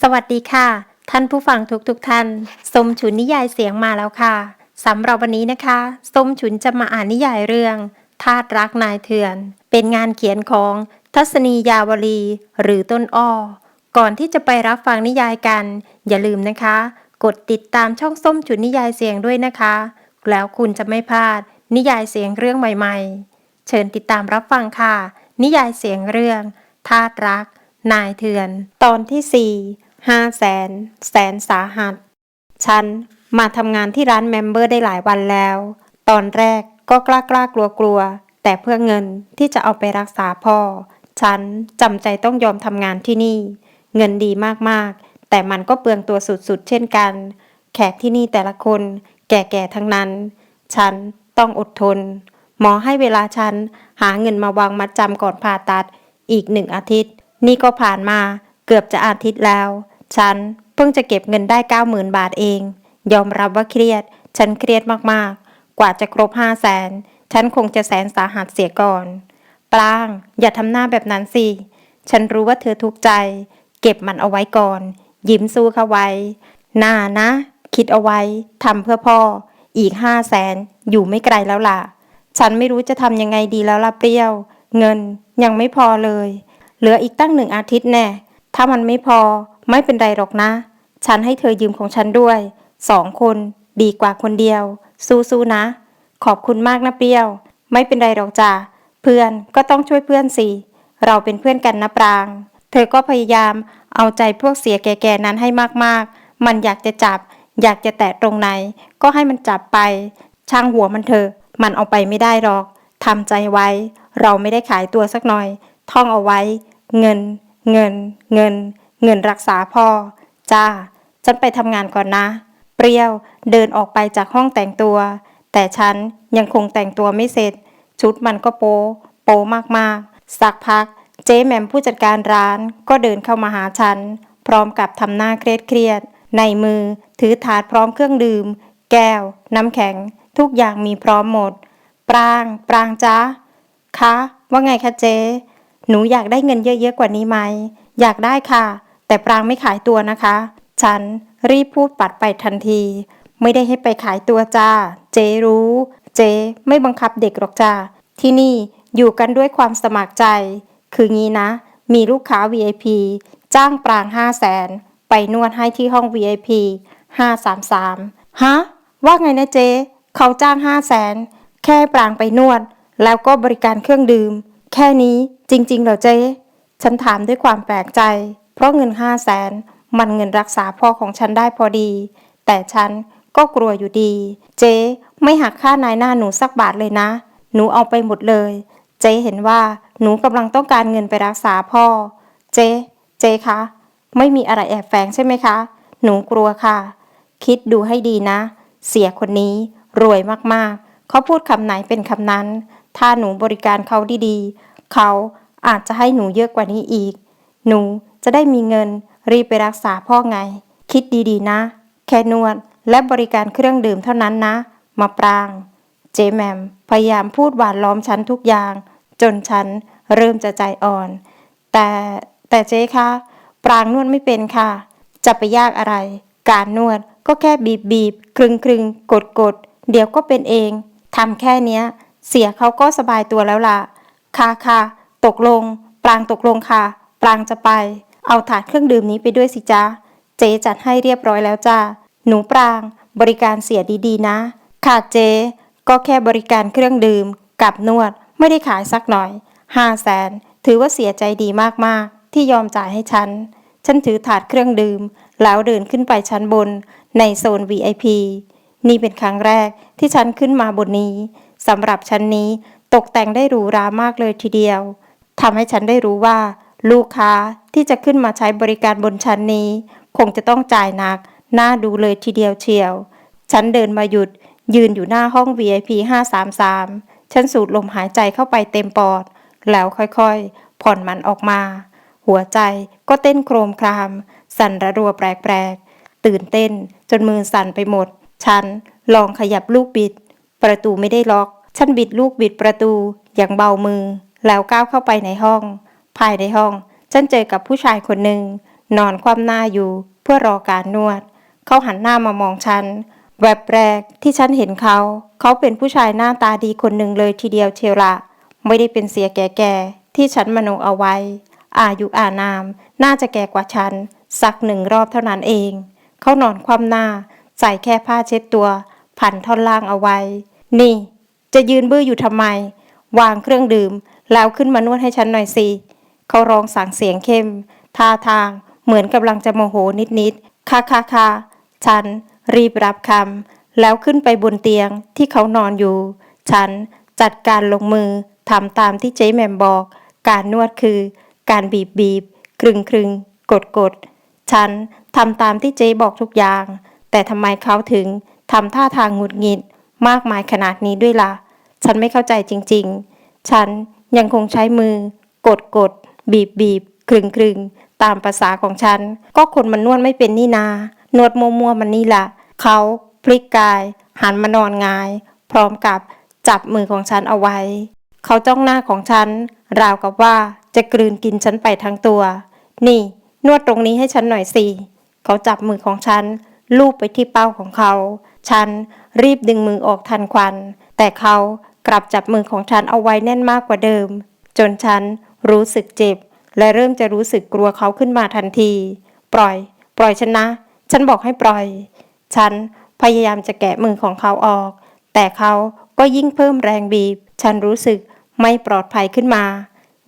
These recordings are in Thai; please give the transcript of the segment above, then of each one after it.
สวัสดีค่ะ ท่านผู้ฟังทุกทุกๆท่าน สมฉุนนิยายเสียงมาแล้วค่ะสำหรับวันนี้นะคะ สมฉุนจะมาอ่านนิยายเรื่องทาตรักนายเถื่อน เป็นงานเขียนของทัศนียาวลี หรือต้นอ้อ ก่อนที่จะไปรับฟังนิยายกัน อย่าลืมนะคะ กดติดตามช่องส้มฉุนนิยายเสียงด้วยนะคะ แล้วคุณจะไม่พลาดนิยายเสียงเรื่องใหม่ๆ เชิญติดตามรับฟังค่ะ นิยายเสียงเรื่องทาตรัก นายเถือน ตอนที่4ห้าแสน แสนสาหัส ฉันมาทำงานที่ร้านเมมเบอร์ได้หลายวันแล้ว ตอนแรกก็กล้ากล้ากลัวกลัวๆแต่เพื่อเงินที่จะเอาไปรักษาพ่อ ฉันจำใจต้องยอมทำงานที่นี่ เงินดีมากๆ แต่มันก็เปลืองตัวสุดๆ เช่นกัน แขกที่นี่แต่ละคน แก่ๆ ทั้งนั้น ฉันต้องอดทน หมอให้เวลาฉัน หาเงินมาวางมัดจำก่อนผ่าตัด อีกหนึ่งอาทิตย์ นี่ก็ผ่านมาเกือบจะอาทิตย์แล้ว ฉันเพิ่งจะเก็บเงินได้เก้าหมื่นบาทเอง ยอมรับว่าเครียด ฉันเครียดมากๆ กว่าจะครบห้าแสนฉันคงจะแสนสาหัสเสียก่อน ปราง อย่าทำหน้าแบบนั้นสิ ฉันรู้ว่าเธอทุกข์ใจ เก็บมันเอาไว้ก่อน ยิ้มสู้เขาไว้น่านะ คิดเอาไว้ทำเพื่อพ่อ อีกห้าแสนอยู่ไม่ไกลแล้วล่ะ ฉันไม่รู้จะทำยังไงดีแล้วล่ะเปรี้ยว เงินยังไม่พอเลย เหลืออีกตั้งหนึ่งอาทิตย์แน่ ถ้ามันไม่พอไม่เป็นไรหรอกนะ ฉันให้เธอยืมของฉันด้วย สองคน ดีกว่าคนเดียว สู้ๆนะ ขอบคุณมากนะเปรี้ยว ไม่เป็นไรหรอกจ้ะ เพื่อนก็ต้องช่วยเพื่อนสิ เราเป็นเพื่อนกันนะปราง เธอก็พยายามเอาใจพวกเสียแก่ๆนั้นให้มากๆ มันอยากจะจับ อยากจะแตะตรงไหน ก็ให้มันจับไป ช่างหัวมันเถอะ มันเอาไปไม่ได้หรอกทำใจไว้ เราไม่ได้ขายตัวสักหน่อย ท่องเอาไว้ เงิน เงิน เงิน เงินรักษาพ่อ จ้า ฉันไปทำงานก่อนนะ เปรี้ยวเดินออกไปจากห้องแต่งตัว แต่ฉันยังคงแต่งตัวไม่เสร็จ ชุดมันก็โป๊โป๊มากๆ สักพัก เจ๊แหม่มผู้จัดการร้านก็เดินเข้ามาหาฉัน พร้อมกับทำหน้าเครียดเครียดๆในมือถือถาดพร้อมเครื่องดื่ม แก้ว น้ำแข็ง ทุกอย่างมีพร้อมหมด ปราง ปรางจ๊ะคะ ว่าไงคะเจ๊ หนูอยากได้เงินเยอะๆกว่านี้ไหม อยากได้ค่ะ แต่ปรางไม่ขายตัวนะคะ ฉันรีบพูดปัดไปทันที ไม่ได้ให้ไปขายตัวจ้า เจ๊รู้ เจ๊ไม่บังคับเด็กหรอกจ้า ที่นี่อยู่กันด้วยความสมัครใจ คืองี้นะ มีลูกค้า VIP จ้างปราง5 0 0แสนไปนวดให้ที่ห้อง VIP 533 ฮะ ว่าไงนะเจ๊ เขาจ้าง5 0 0แสนแค่ปรางไปนวด แล้วก็บริการเครื่องดื่ม แค่นี้จริงๆเหรอเจ๊ ฉันถามด้วยความแปลกใจ เพราะเงินห้าแสนมันเงินรักษาพ่อของฉันได้พอดี แต่ฉันก็กลัวอยู่ดี เจ๊ไม่หักค่านายหน้าหนูสักบาทเลยนะ หนูเอาไปหมดเลย เจ๊เห็นว่าหนูกำลังต้องการเงินไปรักษาพ่อ เจ๊เจ๊คะไม่มีอะไรแอบแฝงใช่ไหมคะ หนูกลัวค่ะ คิดดูให้ดีนะ เสียคนนี้ รวยมากๆ เขาพูดคำไหนเป็นคำนั้น ถ้าหนูบริการเขาดีๆ เขาอาจจะให้หนูเยอะกว่านี้อีก หนูจะได้มีเงินรีบไปรักษาพ่อไง คิดดีๆนะ แค่นวดและบริการเครื่องดื่มเท่านั้นนะ มาปราง เจแมมพยายามพูดหวานล้อมฉันทุกอย่าง จนฉันเริ่มจะใจอ่อน แต่แต่เจ๊คะปรางนวดไม่เป็นค่ะ จะไปยากอะไร การนวดก็แค่บีบบีบคลึงคลึงกดกด เดี๋ยวก็เป็นเองทำแค่เนี้ย เสียเขาก็สบายตัวแล้วล่ะ ค่ะค่ะตกลง ปรางตกลงค่ะ ปรางจะไป เอาถาดเครื่องดื่มนี้ไปด้วยสิจ๊ะเจ๊จัดให้เรียบร้อยแล้วจ้าหนูปราง บริการเสียดีๆนะ ค่ะเจ๊ก็แค่บริการเครื่องดื่ม กับนวดไม่ได้ขายสักหน่อยห้าแสนถือว่าเสียใจดีมากๆ ที่ยอมจ่ายให้ฉัน ฉันถือถาดเครื่องดื่ม แล้วเดินขึ้นไปชั้นบนในโซน VIP นี่เป็นครั้งแรกที่ฉันขึ้นมาบนนี้สำหรับชั้นนี้ตกแต่งได้หรูหรามากเลยทีเดียวทำให้ฉันได้รู้ว่า ลูกค้าที่จะขึ้นมาใช้บริการบนชั้นนี้ คงจะต้องจ่ายหนัก น่าดูเลยทีเดียวเชียว ฉันเดินมาหยุด ยืนอยู่หน้าห้อง VIP 533 ฉันสูดลมหายใจเข้าไปเต็มปอด แล้วค่อยๆ ผ่อนมันออกมา หัวใจก็เต้นโครมคราม สั่นระรัวแปลกๆ ตื่นเต้นจนมือสั่นไปหมด ฉันลองขยับลูกบิด ประตูไม่ได้ล็อก ฉันบิดลูกบิดประตูอย่างเบามือ แล้วก้าวเข้าไปในห้อง ภายในห้อง ฉันเจอกับผู้ชายคนหนึ่ง นอนคว่ำหน้าอยู่ เพื่อรอการนวด เขาหันหน้ามามองฉัน แวบแรกที่ฉันเห็นเขา เขาเป็นผู้ชายหน้าตาดีคนหนึ่งเลยทีเดียวเชียวละไม่ได้เป็นเสียแก่ๆที่ฉันมโนเอาไว้ อายุอานาม น่าจะแก่กว่าฉัน สักหนึ่งรอบเท่านั้นเอง เขานอนคว่ำหน้า ใส่แค่ผ้าเช็ดตัว พันท่อนล่างเอาไว้ นี่ จะยืนบื้ออยู่ทำไม วางเครื่องดื่ม แล้วขึ้นมานวดให้ฉันหน่อยสิเขาร้องสั่งเสียงเข้ม ท่าทางเหมือนกำลังจะโมโหนิดๆ ค่ะค่ะค่ะฉัน รีบรับคำแล้วขึ้นไปบนเตียงที่เขานอนอยู่ ฉันจัดการลงมือทำตามที่เจ๊แหม่มบอก การนวดคือ การบีบบีบ ครึงครึงกดกดฉันทำตามที่เจ๊บอกทุกอย่าง แต่ทำไมเขาถึงทำท่าทางหงุดหงิดมากมายขนาดนี้ด้วยล่ะ ฉันไม่เข้าใจจริงๆ ฉันยังคงใช้มือ กดกดบีบบีบครึงครึงตามภาษาของฉัน ก็คนมันนวดไม่เป็นนี่นา นวดมัวมัวมันนี่ล่ะ เขาพลิกกาย หันมานอนงาย พร้อมกับจับมือของฉันเอาไว้ เขาจ้องหน้าของฉัน ราวกับว่าจะกลืนกินฉันไปทั้งตัว นี่ นวดตรงนี้ให้ฉันหน่อยสิ เขาจับมือของฉัน ลูบไปที่เป้าของเขา ฉันรีบดึงมือออกทันควัน แต่เขากลับจับมือของฉันเอาไว้แน่นมากกว่าเดิม จนฉันรู้สึกเจ็บ และเริ่มจะรู้สึกกลัวเขาขึ้นมาทันที ปล่อย ปล่อยฉันนะ ฉันบอกให้ปล่อย ฉันพยายามจะแกะมือของเขาออก แต่เขาก็ยิ่งเพิ่มแรงบีบ ฉันรู้สึกไม่ปลอดภัยขึ้นมา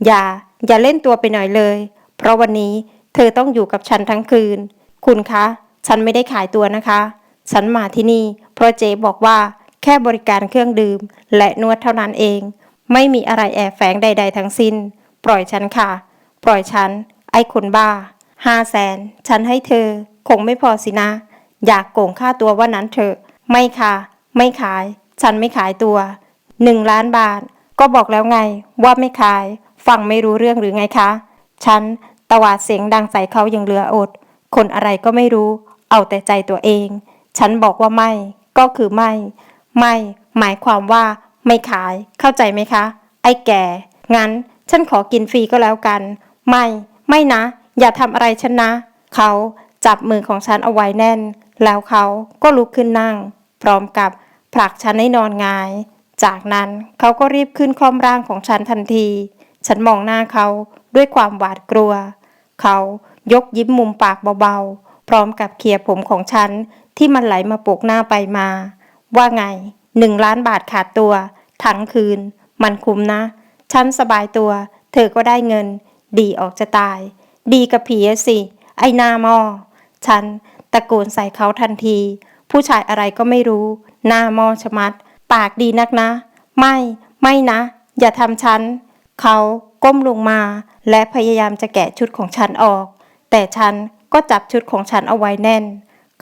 อย่า อย่าเล่นตัวไปหน่อยเลย เพราะวันนี้เธอต้องอยู่กับฉันทั้งคืน คุณคะ ฉันไม่ได้ขายตัวนะคะ ฉันมาที่นี่เพราะเจ๊บอกว่าแค่บริการเครื่องดื่ม และนวดเท่านั้นเอง ไม่มีอะไรแอบแฝงใด ๆ ทั้งสิ้น ปล่อยฉันค่ะ ปล่อยฉัน ไอ้คนบ้าห้าแสนฉันให้เธอ คงไม่พอสินะ อยากโกงค่าตัวว่านั้นเถอะ ไม่ค่ะ ไม่ขาย ฉันไม่ขายตัวหนึ่งล้านบาท ก็บอกแล้วไง ว่าไม่ขาย ฟังไม่รู้เรื่องหรือไงคะ ฉันตวาดเสียงดังใส่เขาอย่างเหลืออด คนอะไรก็ไม่รู้ เอาแต่ใจตัวเอง ฉันบอกว่าไม่ ก็คือไม่ ไม่ หมายความว่า ไม่ขาย เข้าใจไหมคะ ไอ้แก่ งั้น ฉันขอกินฟรีก็แล้วกัน ไม่ ไม่นะ อย่าทำอะไรฉันนะ เขาจับมือของฉันเอาไว้แน่น แล้วเขาก็ลุกขึ้นนั่ง พร้อมกับผลักฉันให้นอนงาย จากนั้นเขาก็รีบขึ้นคล่อมร่างของฉันทันที ฉันมองหน้าเขาด้วยความหวาดกลัว เขายกยิ้มมุมปากเบาๆ พร้อมกับเคลียร์ผมของฉันที่มันไหลมาปกหน้าไปมา ว่าไงหนึ่งล้านบาทขาดตัวทั้งคืน มันคุ้มนะ ฉันสบายตัว เธอก็ได้เงิน ดีออกจะตาย ดีกับผีสิ ไอ้หน้ามอ ฉันตะโกนใส่เขาทันที ผู้ชายอะไรก็ไม่รู้ หน้ามอชะมัด ปากดีนักนะ ไม่ ไม่นะ อย่าทำฉัน เขาก้มลงมา และพยายามจะแกะชุดของฉันออก แต่ฉัน ก็จับชุดของฉันเอาไว้แน่น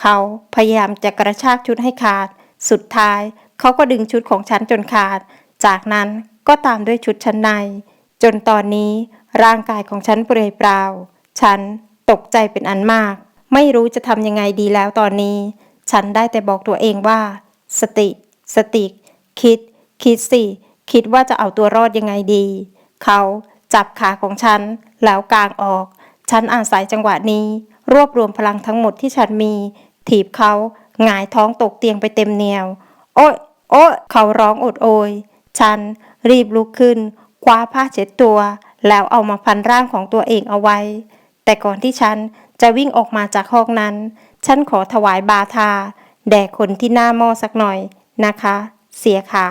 เขาพยายามจะกระชากชุดให้ขาด สุดท้ายเขาก็ดึงชุดของฉันจนขาด จากนั้นก็ตามด้วยชุดชั้นใน จนตอนนี้ร่างกายของฉันเปลือยเปล่า ฉันตกใจเป็นอันมาก ไม่รู้จะทำยังไงดีแล้วตอนนี้ ฉันได้แต่บอกตัวเองว่า สติ สติ คิด คิดสิ คิดว่าจะเอาตัวรอดยังไงดี เขาจับขาของฉันแล้วกางออก ฉันอาศัยจังหวะนี้ รวบรวมพลังทั้งหมดที่ฉันมี ถีบเขาหงายท้องตกเตียงไปเต็มแนวโอ๊ยโอ๊ยเขาร้องโอดโอย ฉันรีบลุกขึ้น คว้าผ้าเช็ดตัว แล้วเอามาพันร่างของตัวเองเอาไว้ แต่ก่อนที่ฉันจะวิ่งออกมาจากห้องนั้น ฉันขอถวายบาทา แด่คนที่หน้าหม้อสักหน่อยนะคะ เสียขา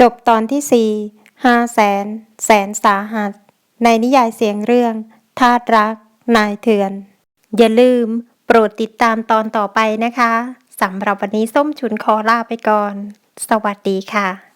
จบตอนที่4ห้าแสน แสนสาหัส ในนิยายเสียงเรื่อง ทาตรัก นายเถื่อน อย่าลืมโปรดติดตามตอนต่อไปนะคะสำหรับวันนี้ส้มฉุนขอลาไปก่อน สวัสดีค่ะ